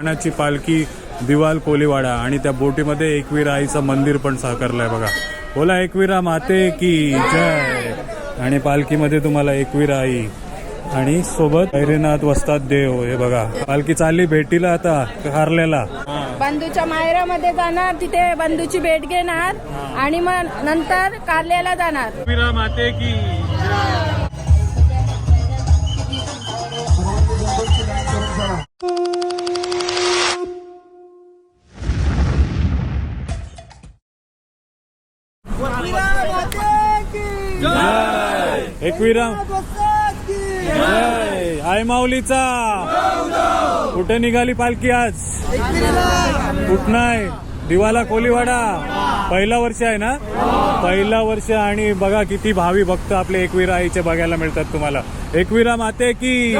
मानाची पालखी दिवाल कोलीवाडा आणि त्या बोटीमध्ये एकवीरा आईचं मंदिर पण साकारलंय बघा. बोला एकवीरा माते की जय. आणि पालखीमध्ये तुम्हाला एकवीरा आई आणि सोबत हैरीनाथ वस्ताद देव हे बघा. पालखी चालली भेटीला आता कारल्याला बंधूच्या माहेरामध्ये जाणार तिथे बंधूची भेट घेणार आणि मग नंतर कारल्याला जाणार. एकवीरा माते की एकवीरा. आय माऊलीचा. कुठे निघाली पालखी आज? कुठं आहे दिवाला कोलीवाडा. पहिला वर्ष आहे ना? पहिला वर्ष आणि बघा किती भावी भक्त आपले एकवीरा आईचे बघायला मिळतात तुम्हाला. एकवीरा माते की.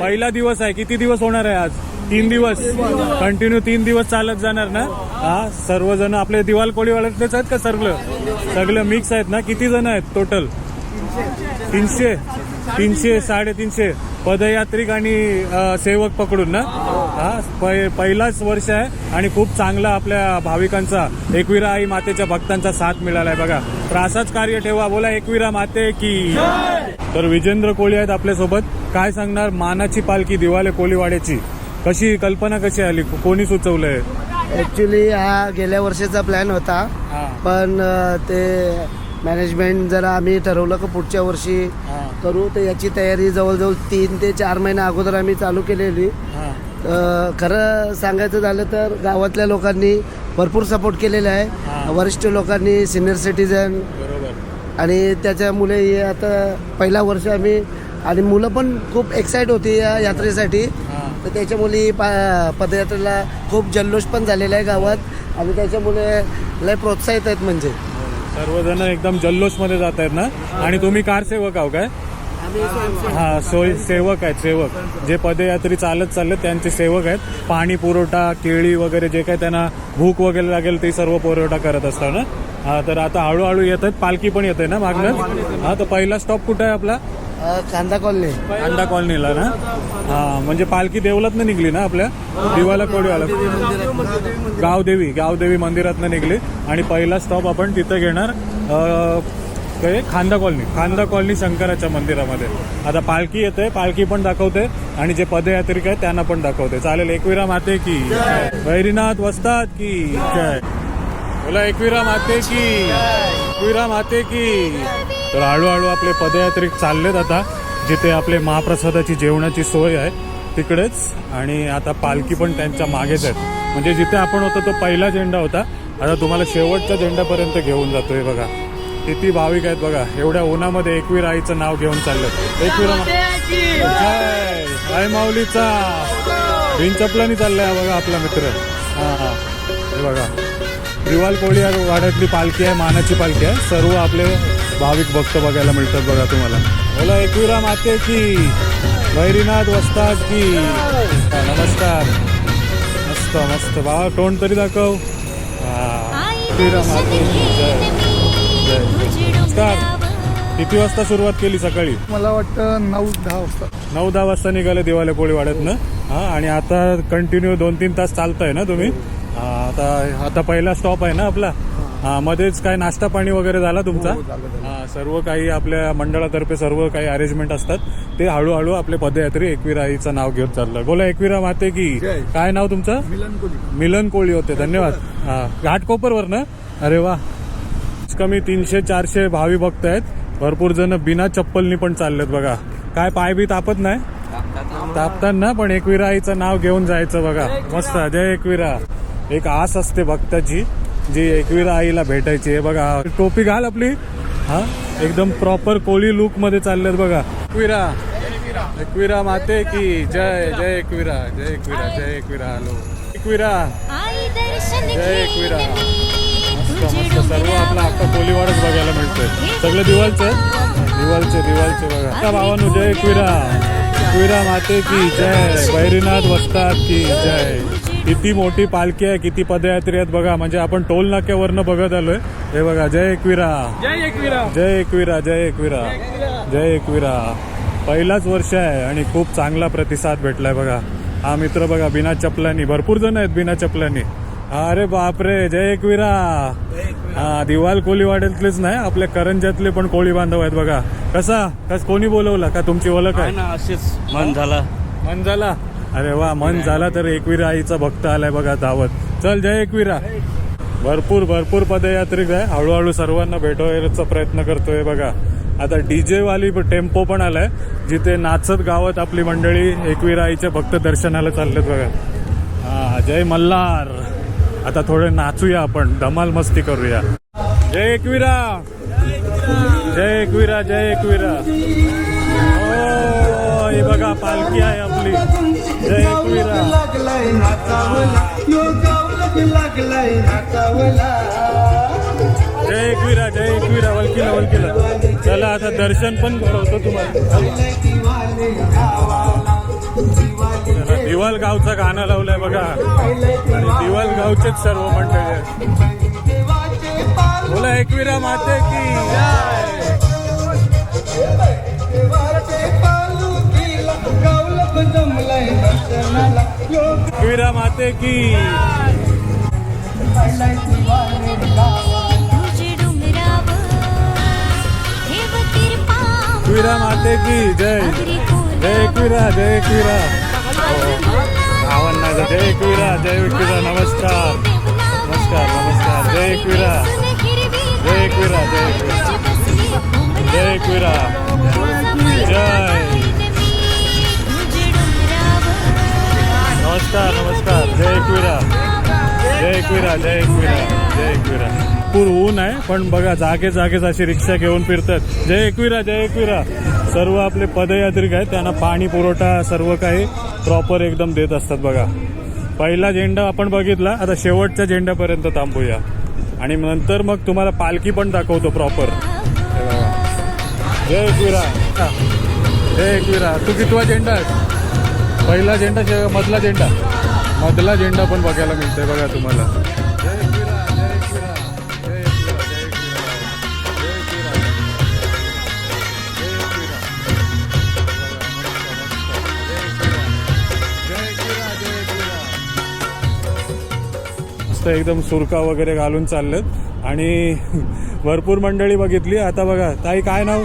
पहिला दिवस आहे. किती दिवस होणार आहे आज? तीन दिवस. कंटिन्यू तीन दिवस चालत जाणार ना? हा सर्वजण आपले दिवाल कोळीवाड्यातलेच आहेत का? सगळं. सगळं मिक्स आहेत ना? किती जण आहेत टोटल तीनशे. तीनशे साडेतीनशे. पदयात्रिक आणि सेवक पकडून ना? हा पहि- पहिलाच वर्ष आहे आणि खूप चांगला आपल्या भाविकांचा एकविरा आई मातेच्या भक्तांचा साथ मिळालाय बघा. तर असाच कार्य ठेवा. बोला एकविरा माते की. तर विजेंद्र कोळी आहेत आपल्यासोबत. काय सांगणार? मानाची पालखी दिवाले कोळीवाड्याची कशी कल्पना कशी आली? कोणी सुचवलंय? ऍक्च्युली हा गेल्या वर्षीचा प्लॅन होता. पण ते मॅनेजमेंट जरा आम्ही ठरवलं की पुढच्या वर्षी करू. तर याची तयारी जवळजवळ तीन ते चार महिने अगोदर आम्ही चालू केलेली. खरं सांगायचं झालं तर गावातल्या लोकांनी भरपूर सपोर्ट केलेला. आहे. वरिष्ठ लोकांनी सिनियर सिटीजन आणि त्याच्यामुळे हे आता पहिला वर्ष आम्ही आणि मुलं पण खूप एक्साइट होती या यात्रेसाठी. हा. तर त्याच्यामुळे पा पदयात्रेला खूप जल्लोष पण झालेला आहे गावात. आणि त्याच्यामुळे लय प्रोत्साहित आहेत म्हणजे. सर्वजण एकदम जल्लोषमध्ये जात आहेत ना? आणि तुम्ही कार सेवक आहो काय? हा सोय सेवक आहेत सेवक. जे पदयात्री चालत चालले त्यांचे सेवक आहेत. पाणी पुरवठा केळी वगैरे जे काही त्यांना भूक वगैरे लागेल ते सर्व पुरवठा करत असतात ना? हा तर आता हळूहळू येत आहेत. पालखी पण येते ना मागणं हा तर पहिला स्टॉप कुठं आहे आपला? कांदा कॉलनी. अंडा कॉलनीला ना? हा म्हणजे पालखी देवलात निघली ना आपल्या? दिवाला कोडीवाला गावदेवी गावदेवी मंदिरातनं निघली. आणि पहिला स्टॉप आपण तिथं घेणार ते खांदा कॉलनी. खांदा कॉलनी शंकराच्या मंदिरामध्ये. आता पालखी येते पालखी पण दाखवते. आणि जे पदयात्रिक आहेत त्यांना पण दाखवते. चालेल एकविरा माते की वैरीनाथ वस्तात की जय. बोला एकविरा माते की एकविरा माते की तर हळूहळू आपले पदयात्रिक चाललेत आता जिथे आपले महाप्रसादाची जेवणाची सोय आहे तिकडेच. आणि आता पालखी पण त्यांच्या मागेच आहेत. म्हणजे जिथे आपण होतो तो पहिला झेंडा होता. आता तुम्हाला शेवटच्या झेंड्यापर्यंत घेऊन जातोय बघा. किती भाविक आहेत बघा. एवढ्या उन्हामध्ये एकवीर आईचं नाव घेऊन चाललं एकवीरा आई माऊलीचा! बिन चपलानी चाललाय बघा आपला मित्र. हा हा. हे बघा. दिवाल कोळी वाड्यातली पालखी आहे मानाची पालखी आहे. सर्व आपले भाविक भक्त बघायला मिळतात बघा तुम्हाला. बोला एकविरा माते की वैरीनाथ वस्ताद की. नमस्कार. मस्त मस्त. बाबा तोंड तरी दाखव. नमस्कार. किती वाजता सुरुवात केली सकाळी? मला वाटतं नऊ दहा वाजता. नऊ दहा वाजता निघाले दिवाले कोळीवाड्यातनं हा आणि आता कंटिन्यू दोन तीन तास चालताय ना तुम्ही? आता आता पहिला स्टॉप आहे ना आपला? हा मध्येच काय नाश्ता पाणी वगैरे झाला तुमचा? हा सर्व काही आपल्या मंडळातर्फे सर्व काही अरेंजमेंट असतात. ते हळूहळू आपले पदयात्री एकविरा आईचं नाव घेत चाललं. बोला एकविरा माते की. काय नाव तुमचं? मिलन कोली मिलन कोळी होते धन्यवाद. हा घाटकोपरवर ना अरे वा. कमी तीनशे चारशे भावी भक्त आहेत. भरपूर जण बिना चप्पलनी पण चाललेत बघा. काय पाय बी तापत नाही? तापतात ना पण एकविरा आईचं नाव घेऊन जायचं बघा. मस्त जय एकविरा. एक आस असते भक्ताची. जी एकविरा आईला भेटायची आहे. बघा टोपी घाल आपली. हा? एकदम प्रॉपर कोळी लुकमध्ये चाललेत बघा. एकविरा. एकविरा माते की जय जय एकविरा जय एकविरा जय एकविरा. हॅलो. एकविरा. जय एकविरा. मस्त सर्व आपला अख्खा कोलीवाडच बघायला मिळतोय. सगळे दिवाळचे? दिवाळचे दिवाळचे बघा. आता भावानो जय एकविरा. एकविरा माते की जय. बैरीनाथ वस्तात की जय. किती मोठी पालखी आहे किती पदयात्री आहेत बघा. म्हणजे आपण टोल नाक्यावरनं बघत आलोय. हे बघा जय एकविरा. जय एकवीरा. जय एकविरा जय एकविरा. जय एकविरा. पहिलाच वर्ष आहे आणि खूप चांगला प्रतिसाद भेटलाय बघा. हा मित्र बघा बिना चपलानी. भरपूर जण आहेत बिना चपलानी. अरे बापरे जय एकविरा. हा दिवाल कोळीवाड्यातलेच नाही आपल्या करंजातले पण कोळी बांधव आहेत बघा. कसा? कस कोणी बोलवला? का तुमची ओळख आहे? ना असेच मन झाला. मन झाला? अरे वा मन झाला तर एकविरा आईचा भक्त आलाय बघा धावत. चल जय एकविरा. भरपूर भरपूर पदयात्रिक आहे हळूहळू सर्वांना भेटवायचा प्रयत्न करतोय बघा. आता डीजे वाली टेम्पो पण आलाय जिथे नाचत गावात आपली मंडळी एकविरा आईच्या भक्त दर्शनाला चाललेत बघा. हा जय मल्हार. आता थोडे नाचूया आपण धमाल मस्ती करूया. जय एकविरा. जय एकविरा जय एकविरा. हो बघा पालखी आहे आपली. जय एकविरा जय एकविरा जय एकविरा वलकीला वलकीला. चला आता दर्शन पण करवतो तुम्हाला. दिवाल गावचा गाणं लावलंय बघा. आणि दिवाल गावचेच सर्व मंडळी. बोला एकविरा माते की. जय. एकविरा माते की। तुझे डोंगरावर ठेव किरपा एकविरा माते की जय। जय एकविरा जय एकविरा आव्हान नाही जय एकविरा जय एकविरा नमस्कार। नमस्कार नमस्कार जय एकविरा जय एकविरा जय एकविरा जय एकविरा जय। नमस्कार नमस्कार. जय एकविरा. जय एकविरा जय एकविरा जय एकविरा. पूर ऊन आहे पण बघा जागे जागेच अशी रिक्षा घेऊन फिरतात. जय एकविरा जय एकविरा. सर्व आपले पदयात्रिक आहेत त्यांना पाणी पुरवठा सर्व काही प्रॉपर एकदम देत असतात बघा. पहिला झेंडा आपण बघितला आता शेवटच्या झेंड्यापर्यंत थांबूया. आणि नंतर मग तुम्हाला पालखी पण दाखवतो प्रॉपर जय एकविरा. जय एकविरा. तू कितवा झेंडा आहे पहिला झेंडा मधला झेंडा. मधला झेंडा पण बघायला मिळतोय बघा तुम्हाला. मस्त एकदम सुरका वगैरे घालून चाललेत. आणि भरपूर मंडळी बघितली. आता बघा ताई काय नाव?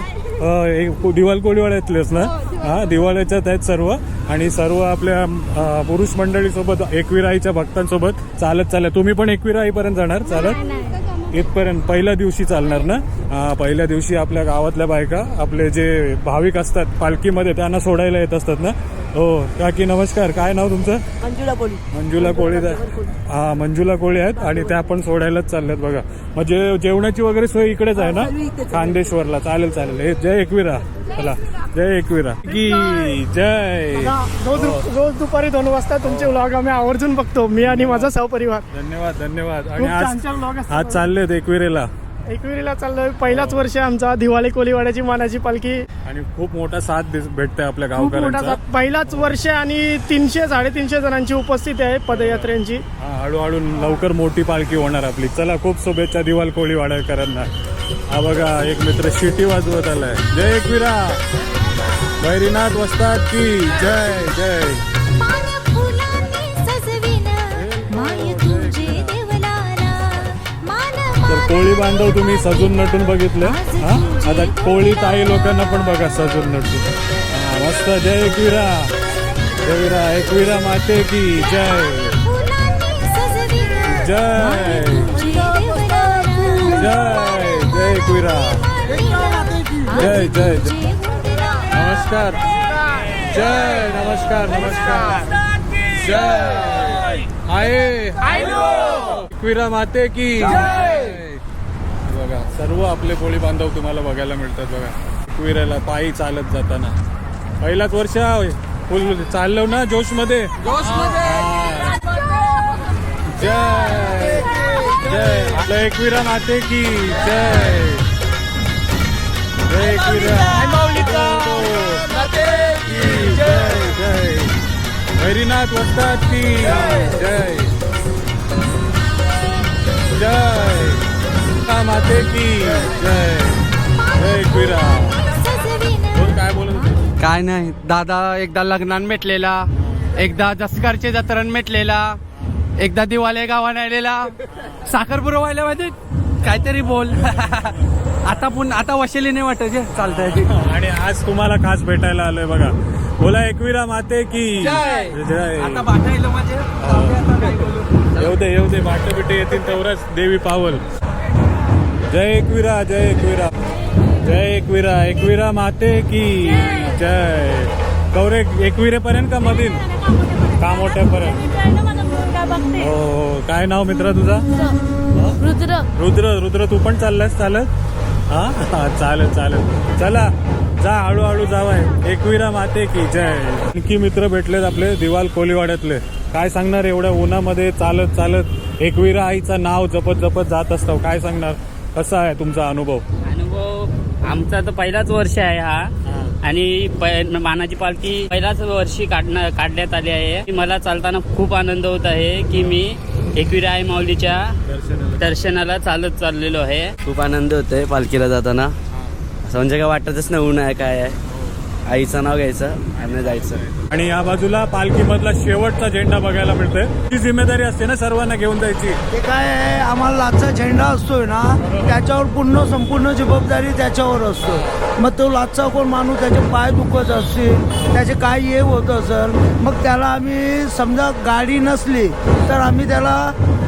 एक दिवाल कोळीवाड्यातलेच ना? हा दिवाळीच्यात आहेत सर्व. आणि सर्व आपल्या पुरुष मंडळीसोबत एकविराईच्या भक्तांसोबत चालत चालत. तुम्ही पण एकविराईपर्यंत जाणार चालत? इथपर्यंत पहिल्या दिवशी चालणार ना? पहिल्या दिवशी आपल्या गावातल्या बायका आपले जे भाविक असतात पालखीमध्ये त्यांना सोडायला येत असतात ना? हो काकी नमस्कार. काय नाव तुमचं? मंजुळा बोली मंजुला कोळी हा मंजुला कोळी आहेत आणि त्या पण सोडायलाच चालल्यात बघा. म्हणजे जेवणाची वगैरे सोय इकडेच आहे ना? खांदेश्वरला चालेल चालेल. हे जय एकविरा. चला. जय एकविरा. की जय. रोज रोज दुपारी दोन वाजता तुमचे व्लॉग आम्ही आवर्जून बघतो. मी आणि माझा सहपरिवार. धन्यवाद धन्यवाद. आणि आज आज चाललेत एकविरेला. एकविरीला चाललोय. पहिलाच वर्ष आमचा. दिवाळी कोलीवाड्याची मानाची पालखी. आणि खूप मोठा साथ भेटतोय आपल्या खूप मोठा गावकऱ्यांचा. पहिलाच वर्ष आणि तीनशे साडेतीनशे जणांची उपस्थिती आहे पदयात्रेंची हा, हळूहळू लवकर मोठी पालखी होणार आपली. चला खूप शुभेच्छा दिवाल कोळी वाड्याकरांना हा बघा एक मित्र शिटी वाजवत आलाय. जय एकविरा. बैरीनाथ वस्ताद की जय जय. तर कोळी बांधव तुम्ही सजून नटून बघितलं. हा? आता कोळी ताई लोकांना पण बघा सजून नटून. मस्त. जय एकविरा. जयविरा एकविरा माते की जय. जय. जय. जय एकविरा. जय जय जय. नमस्कार. जय नमस्कार नमस्कार. जय. आहे एकविरा माते की जय. बघा. सर्व आपले कोळी बांधव तुम्हाला बघायला मिळतात बघा. एकविराला पायी चालत जाताना. पहिलाच वर्ष. फुल चाललो ना जोशमध्ये जय. जय. आपल्या एकविरा माते की. जय. जय जय. जय. हरिनाथ वस्ताद की. जय. जय. माता माते की जय. जय बोल काय बोलत होते? काय नाही दादा एकदा लग्नात भेटलेला एकदा जसकारच्या जत्रण मेटलेला एकदा दिवाले गावाने आलेला. साखर पुरवायला माहिती काहीतरी बोल. आता पुन्हा आता वशिली नाही वाटत जे चालतंय आणि आज तुम्हाला खास भेटायला आलोय बघा. बोला एकविरा माते की जय. आता म्हणजे. येऊ दे येऊ दे. माटे बिटे येतील तेवढंच. देवी पावल. जय एकविरा जय एकविरा. जय एकविरा एकविरा माते की जय. कवरे एकविरे पर्यंत का मधील? का मोठ्यापर्यंत? हो हो. काय नाव मित्रा तुझा? रुद्र. रुद्र रुद्र तू पण चाललास चालत? हा? हा, चालेल चालेल. चला जा हळूहळू जावाय. एकविरा माते की जय. आणखी मित्र भेटलेत आपले दिवाल कोलीवाड्यातले. काय सांगणार एवढ्या उन्हामध्ये चालत चालत? एकविरा आईचं नाव जपत जपत जात असतो. काय सांगणार? कसा आहे तुमचा अनुभव? अनुभव आमचा तर पहिलाच वर्ष आहे हा. आणि मानाची पालखी पहिलाच वर्षी काढण्या काढण्यात आली आहे. मला चालताना खूप आनंद होत आहे की मी एकविरा आई माऊलीच्या दर्शनाला. चालत चाललेलो आहे. खूप आनंद होतोय पालखीला जाताना. असं म्हणजे काय वाटतच नाही ऊन आहे काय आहे. आईचं नाव घ्यायचं आणि जायचं. आणि या बाजूला पालखीमधला शेवटचा झेंडा बघायला मिळतोय. ती जिम्मेदारी असते ना सर्वांना घेऊन जायची. ते काय आहे? आम्हाला लाचचा झेंडा असतोय ना त्याच्यावर पूर्ण संपूर्ण जबाबदारी त्याच्यावर असतो मग तो लाचचा कोण माणूस त्याचे पाय दुखत असतील त्याचे काय ये होत असेल मग त्याला आम्ही समजा गाडी नसली तर आम्ही त्याला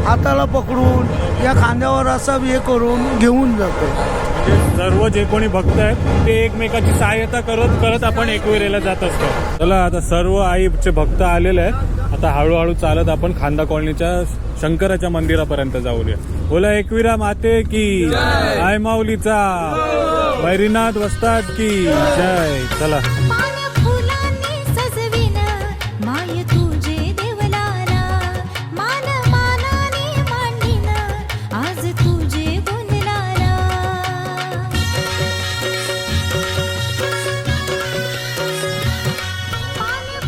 हाताला पकडून या खांद्यावर असं हे करून घेऊन जातो. जे सर्व जे कोणी भक्त आहेत ते एकमेकाची सहाय्यता करत करत आपण एकविरेला जात असतो. चला आता सर्व आईचे भक्त आलेले आहेत. आता हळूहळू चालत आपण खांदा कॉलनीच्या शंकराच्या मंदिरापर्यंत जाऊया. बोला एकविरा माते की आय माऊलीचा. बैरीनाथ वस्ताद की जय. चला.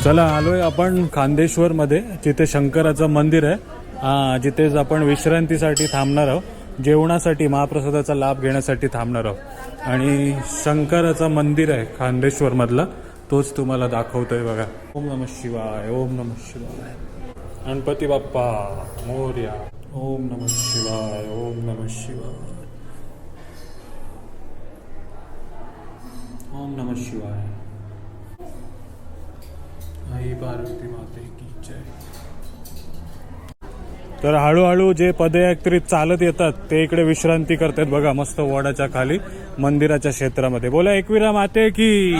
चला आलोय आपण खांदेश्वर मध्ये जिथे शंकराचं मंदिर आहे. हा जिथेच आपण विश्रांतीसाठी थांबणार आहोत. जेवणासाठी महाप्रसादाचा लाभ घेण्यासाठी थांबणार आहोत. आणि शंकराचं मंदिर आहे खांदेश्वर मधला तोच तुम्हाला दाखवतोय बघा. ओम नम शिवाय ओम नम शिवाय. गणपती बाप्पा मोर्या. ओम नम शिवाय ओम नम शिवाय. ओम नम शिवाय. आई पार्वती माते की जय. तर हळूहळू जे पदयात्रीत चालत येतात ते इकडे विश्रांती करतात बघा मस्त वडाच्या खाली मंदिराच्या क्षेत्रामध्ये. बोला एकविरा माते की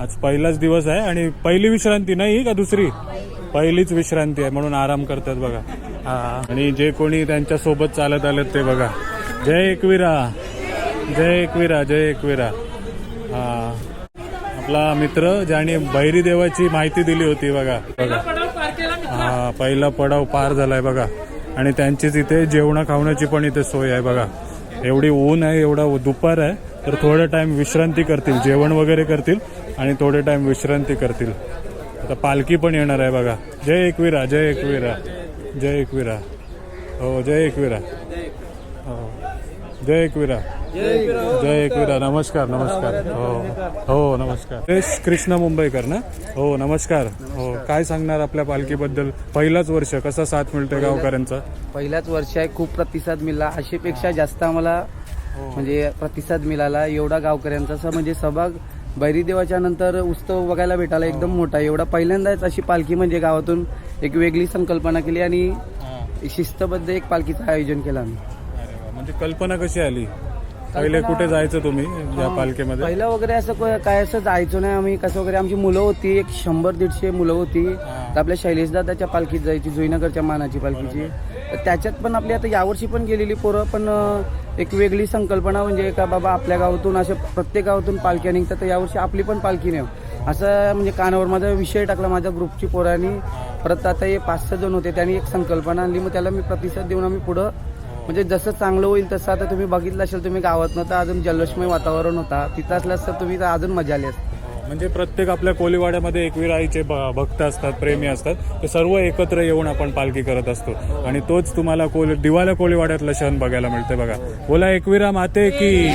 आज पहिलाच दिवस आहे आणि पहिली विश्रांती नाही का दुसरी? पहिलीच विश्रांती आहे म्हणून आराम करतात बघा. हा. आणि जे कोणी त्यांच्यासोबत चालत आलेत ते बघा. जय एकविरा. जय एकविरा जय एकविरा. हा. आपला मित्र ज्याने भैरी देवाची माहिती दिली होती बघा. बघा हा पहिला पडाव पार झालाय बघा. आणि त्यांचीच इथे जेवणा खावण्याची पण इथे सोय आहे बघा. एवढी ऊन आहे एवढा दुपार आहे तर थोडा टाइम विश्रांती करतील. जेवण वगैरे करतील आणि थोडे टाइम विश्रांती करतील. आता पालखी पण येणार आहे बघा. जय एकविरा जय एकविरा जय एकविरा. हो जय एकविरा. जय एकविरा. जय एकविरा. नमस्कार नमस्कार. हो हो नमस्कार. सुरेश कृष्ण मुंबईकर ना? हो नमस्कार. हो काय सांगणार आपल्या पालखीबद्दल? पहिलाच वर्ष कसा साथ मिळतोय गावकऱ्यांचा? पहिल्याच वर्ष आहे खूप प्रतिसाद मिळाला. अशीपेक्षा जास्त आम्हाला म्हणजे प्रतिसाद मिळाला. एवढा गावकऱ्यांचा असं म्हणजे सहभाग बैरीदेवाच्या नंतर उत्सव बघायला भेटायला एकदम मोठा. एवढा पहिल्यांदाच अशी पालखी म्हणजे गावातून एक वेगळी संकल्पना केली आणि शिस्तबद्ध एक पालखीचं आयोजन केलं आम्ही. म्हणजे कल्पना कशी आली? पहिले कुठे जायचं तुम्ही या पालखीमध्ये? पहिलं वगैरे असं को- काय असं जायचो नाही आम्ही. कसं वगैरे आमची मुलं होती एक शंभर दीडशे मुलं होती. तर आपल्या शैलेश दादाच्या पालखीत जायची जुईनगरच्या मानाची पालखीची. तर त्याच्यात पण आपली आता यावर्षी पण गेलेली पोरं पण अं, एक वेगळी संकल्पना म्हणजे का बाबा आपल्या गावातून असे प्रत्येक गावातून पालख्या निघतात तर यावर्षी आपली पण पालखी नाही. असं म्हणजे कानावर माझा विषय टाकला माझ्या ग्रुपची पोरांनी. परत आता हे पाच सहा जण होते त्यांनी एक संकल्पना आणली. मग त्याला मी प्रतिसाद देऊन आम्ही पुढं म्हणजे जसं चांगलं होईल तसं आता तुम्ही बघितलं असेल तुम्ही गावात नव्हता अजून जल्लोषमय वातावरण होता. तिथं असल्यास तर तुम्ही तर अजून मजा आली असते. हो, म्हणजे प्रत्येक आपल्या कोलीवाड्यामध्ये एकविराईचे आईचे भ- भक्त असतात प्रेमी असतात. ते सर्व एकत्र येऊन आपण पालखी करत असतो. आणि तोच तुम्हाला कोल दिवाला कोलीवाड्यातलं क्षण बघायला मिळते बघा. बोला एकविरा माते की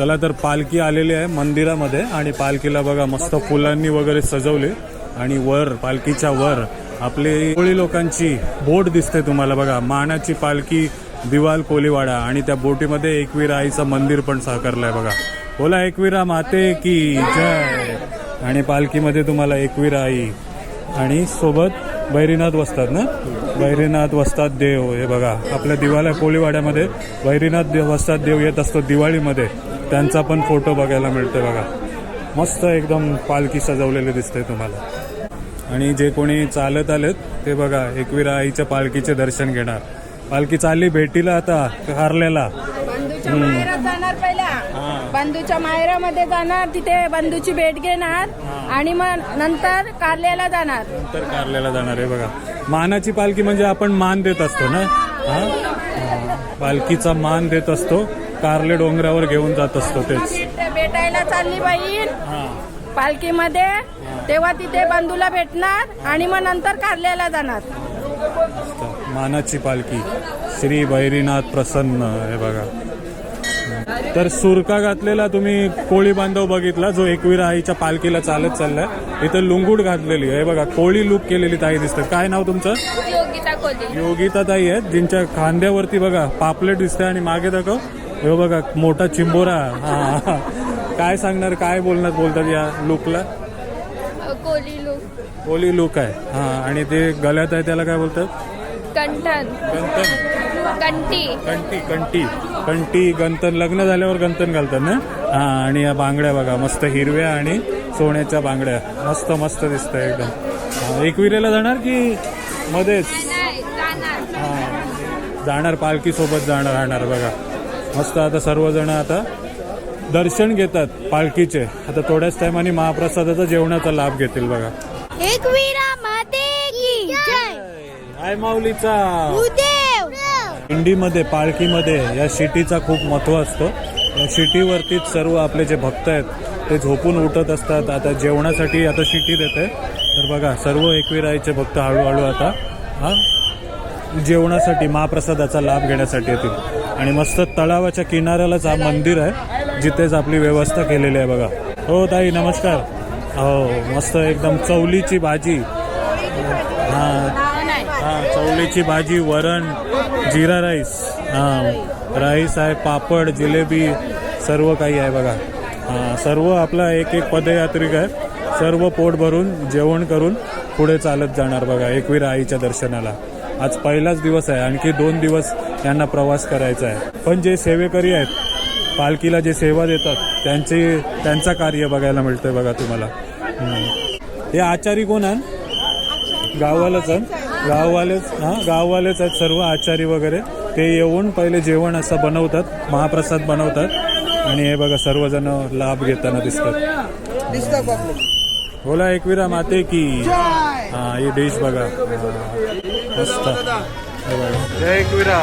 चला तर पालखी आलेली आहे मंदिरामध्ये आणि पालखीला बघा मस्त फुलांनी वगैरे सजवले. आणि वर पालखीच्या वर आपले कोळी लोकांची बोट दिसते तुम्हाला बघा. मानाची पालखी दिवाल कोलीवाडा आणि त्या बोटीमध्ये एकवीरा आईचं मंदिर पण साकारलंय बघा. बोला एकवीरा माते की जय. आणि पालखीमध्ये तुम्हाला एकवीरा आई. आणि सोबत बैरीनाथ वसतात ना? बैरीनाथ वसतात देव हे बघा. आपल्या दिवाला कोळीवाड्यामध्ये बैरीनाथ देव वस्तात देव येत असतो दिवाळीमध्ये. त्यांचा पण फोटो बघायला मिळतो बघा. मस्त एकदम पालखी सजवलेली दिसते तुम्हाला. आणि जे कोणी चालत आलेत ते बघा एकविरा आईच्या पालखीचे दर्शन घेणार. पालखी चालली भेटीला आता कारल्याला बंधूच्या माहेरात जाणार पहिला. बंधूच्या माहेरामध्ये जाणार तिथे बंधूची भेट घेणार आणि मग नंतर कारल्याला जाणार. नंतर कारल्याला जाणार आहे बघा. मानाची पालखी म्हणजे आपण मान देत असतो ना? हा. पालखीचा मान देत असतो कारले डोंगरावर घेऊन जात असतो तेच. भेट- भेटायला चालली हा. पालखीमध्ये तेव्हा तिथे बंधूला भेटणार आणि मग नंतर कारल्याला जाणार. मानाची पालखी. श्री भैरीनाथ प्रसन्न. हे बघा. तर सुरका घातलेला तुम्ही कोळी बांधव बघितला जो एकविरा आईच्या पालखीला चालत चाललाय. इथं लुंगूट घातलेली आहे. बघा कोळी लुक केलेली ताई दिसते काय नाव तुमचं? योगिता ताई आहेत. जिंच्या खांद्यावरती बघा पापलेट दिसते आणि मागे दाखव. हे बघा मोठा चिंबोरा. हा. काय सांगणार काय बोलणार बोलतात या लुकला कोली लोक कोळी लुक आहे. हा. आणि ते गळ्यात आहे त्याला काय बोलतात? कंठन. गंतन कंटी कंटी कंटी कंटी गंतन. लग्न झाल्यावर गंतन घालतात ना? हा आणि या बांगड्या बघा मस्त हिरव्या आणि सोन्याच्या बांगड्या. मस्त मस्त दिसत एकदम. एकविरेला जाणार की मध्येच? हा. जाणार पालखी सोबत जाणार राहणार बघा. मस्त आता सर्वजण आता दर्शन घेतात पालखीचे. आता थोड्याच टायमाने महाप्रसादाचा जेवणाचा लाभ घेतील बघा. एकवीरा माते की जय हाय माऊलीचा दिंडीमध्ये पालखीमध्ये या शिटीचा खूप महत्त्व असतो. या शिटीवरतीच सर्व आपले जे भक्त आहेत ते झोपून उठत असतात. आता जेवणासाठी आता शिटी देते तर बघा सर्व एकविरायचे भक्त हळूहळू आता हा जेवणासाठी महाप्रसादाचा लाभ घेण्यासाठी येतील. आणि मस्त तळावाच्या किनाऱ्यालाच हा मंदिर आहे जिथेच आपली व्यवस्था केलेली आहे बघा. हो ताई नमस्कार. हो मस्त एकदम चवलीची भाजी. हां हां चवलीची भाजी वरण जिरा राईस. हां राईस आहे पापड जिलेबी सर्व काही आहे बघा. हां सर्व आपला एक एक पदयात्रिक आहे. सर्व पोट भरून जेवण करून पुढे चालत जाणार बघा एकवीर आईच्या दर्शनाला. आज पहिलाच दिवस आहे आणखी दोन दिवस यांना प्रवास करायचा आहे. पण जे सेवेकरी आहेत पालखीला जे सेवा देतात त्यांचे त्यांचा कार्य बघायला मिळतंय बघा तुम्हाला. हे आचारी कोण आहे? गावालाच आहे. गाववालेच हां गाववालेच आहेत सर्व आचारी वगैरे. ते येऊन पहिले जेवण असं बनवतात महाप्रसाद बनवतात. आणि हे बघा सर्वजण लाभ घेताना दिसतात. बोला एकविरा माते की. हा ही डिश बघा. हा. मस्त. जय एकविरा.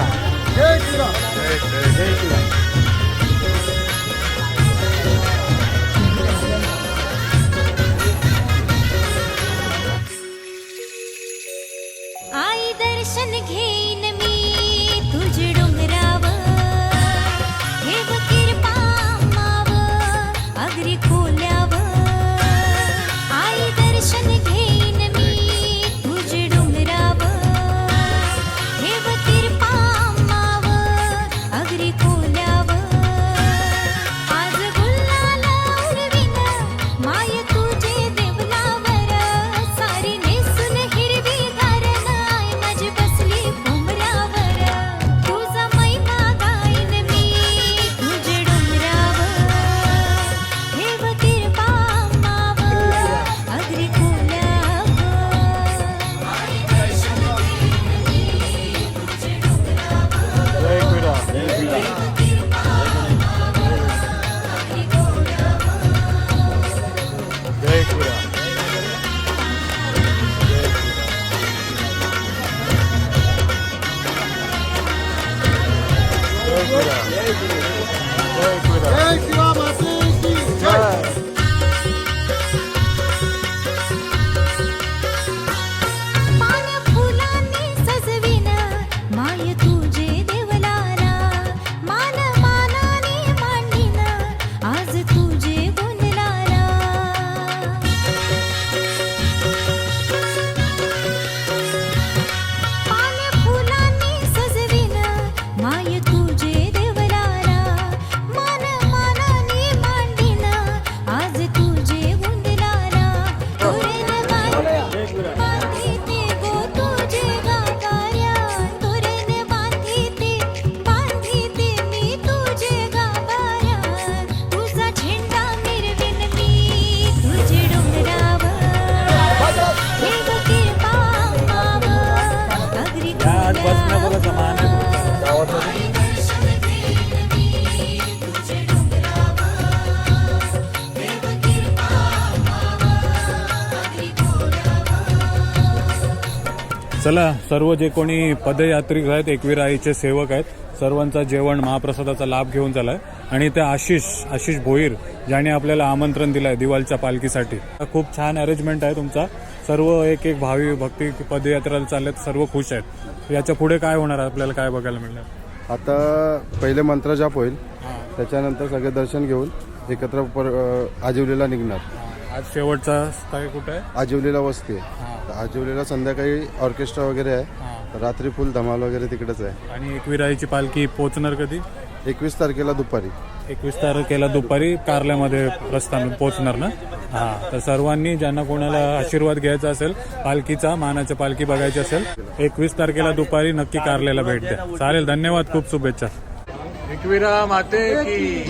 चला सर्व जे कोणी पदयात्रिक आहेत एकवीर आईचे सेवक आहेत सर्वांचा जेवण महाप्रसादाचा लाभ घेऊन झालाय आणि ते आशिष आशिष भोईर ज्याने आपल्याला आमंत्रण दिलंय दिवाळीच्या पालखीसाठी. खूप छान अरेंजमेंट आहे तुमचा. सर्व एक एक भावी भक्ती पदयात्रेला चाललेत सर्व खुश आहेत. याच्यापुढे काय होणार आहे? आपल्याला काय बघायला मिळणार? आता पहिले मंत्र जाप होईल त्याच्यानंतर सगळे दर्शन घेऊन एकत्र पर आजिवलीला निघणार. आज शेवटचा स्थाय कुठे आहे? आजिवलीला वस्ती आहे. आजिवलीला संध्याकाळी ऑर्केस्ट्रा वगैरे आहे. रात्री फुल धमाल वगैरे तिकडेच आहे. आणि एकवीर आईची पालखी पोहोचणार कधी? एकवीस तारखेला दुपारी. एकवीस तारखेला दुपारी कारल्यामध्ये प्रस्थान पोहोचणार ना? हा. तर सर्वांनी ज्यांना कोणाला आशीर्वाद घ्यायचा असेल पालखीचा मानाच्या पालखी बघायची असेल एकवीस तारखेला दुपारी नक्की कारल्याला भेट द्या. चालेल धन्यवाद खूप शुभेच्छा. एकविरा माते की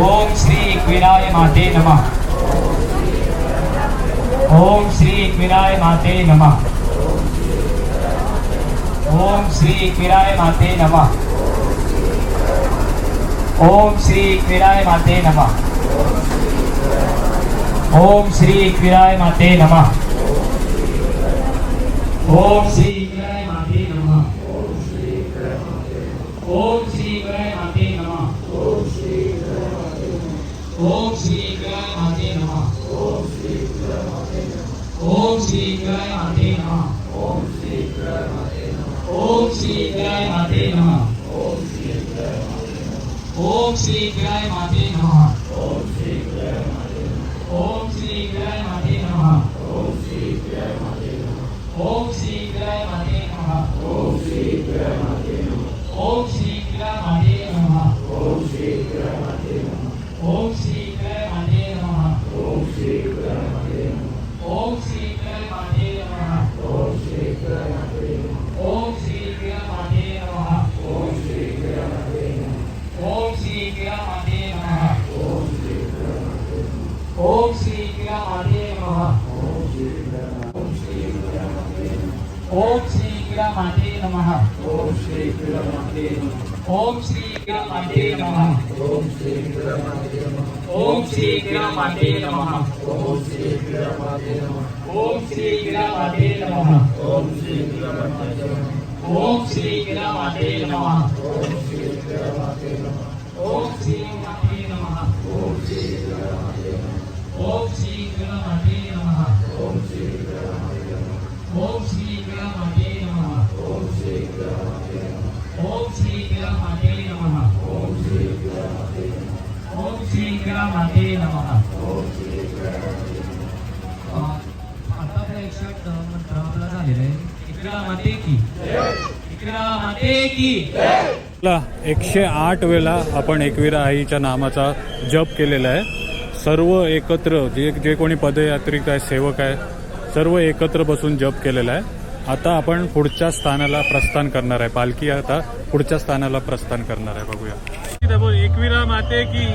ओम श्री एकविराय माते नमः ओम श्री एकविराय माते नमः ओम श्री एकविराय माते नमः ओम श्री एकविराय माते नमः ओम श्री एकविराय माते नमः ओम श्री एकविराय माते ओम श्री एकविराय माते नमः। ओम श्री गाय माते नमः। ओम श्री गाय माते नमः। ओम श्री गाय माते नमः। ओम श्री गाय माते नमः। ओम एकशे आठ वेळा आपण एकविरा आईच्या नामाचा जप केलेला आहे. सर्व एकत्र जे जे कोणी पदयात्रिक आहे सेवक आहे सर्व एकत्र बसून जप केलेला आहे. आता आपण पुढच्या स्थानाला प्रस्थान करणार आहे. पालखी आता पुढच्या स्थानाला प्रस्थान करणार आहे. बघूया. एकविरा माते की।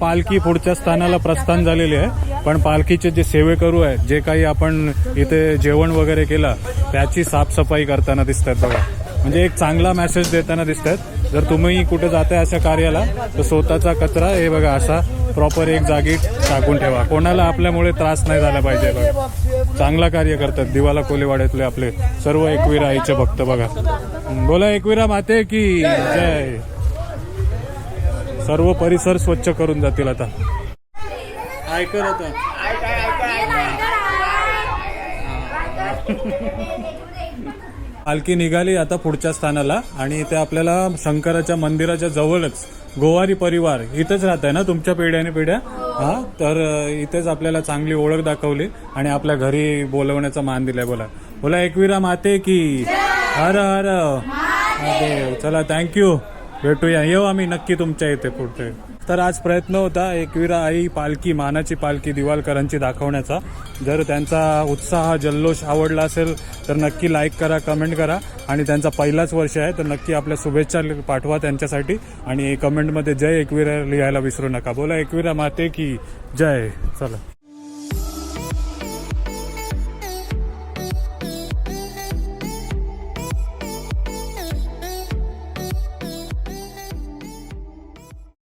पालखी पुढच्या स्थानाला प्रस्थान झालेली आहे. पण पालखीचे जे सेवेकरू आहेत जे काही आपण इथे जेवण वगैरे केलं त्याची साफसफाई करताना दिसतात बघा. म्हणजे एक चांगला मेसेज देताना दिसतात जर तुम्ही कुठे जाताय अशा कार्याला तर स्वतःचा कचरा हे बघा असा प्रॉपर एक जागी टाकून ठेवा. कोणाला आपल्यामुळे त्रास नाही झाला पाहिजे बघा. चांगला कार्य करतात. दिवाला कोलेवाड्यातले आपले सर्व एकविरा आईचे भक्त बघा. बोला एकवीरा माते की जय. सर्व परिसर स्वच्छ करून जातील आता. ऐकर आता पालखी निघाली आता पुढच्या स्थानाला आणि इथे आपल्याला शंकराच्या मंदिराच्या जवळच गोवारी परिवार इथेच राहत आहे ना तुमच्या पिढ्याने पिढ्या? हा? तर इथेच आपल्याला चांगली ओळख दाखवली आणि आपल्या घरी बोलवण्याचा मान दिलाय. बोला. बोला एकविरा माते की. हर हर. महादेव. चला थँक्यू भेटूया. येऊ आम्ही नक्की तुमच्या इथे पुढे. तर आज प्रयत्न होता एकविरा आई पालखी मानाची पालखी दिवालकरांची दाखवण्याचा. जर त्यांचा उत्साह जल्लोष आवडला असेल तर नक्की लाईक करा कमेंट करा. आणि त्यांचा पहिलाच वर्ष आहे तर नक्की आपल्या शुभेच्छा पाठवा त्यांच्यासाठी. आणि कमेंटमध्ये जय एकविरा लिहायला विसरू नका. बोला एकविरा माते की जय. चला.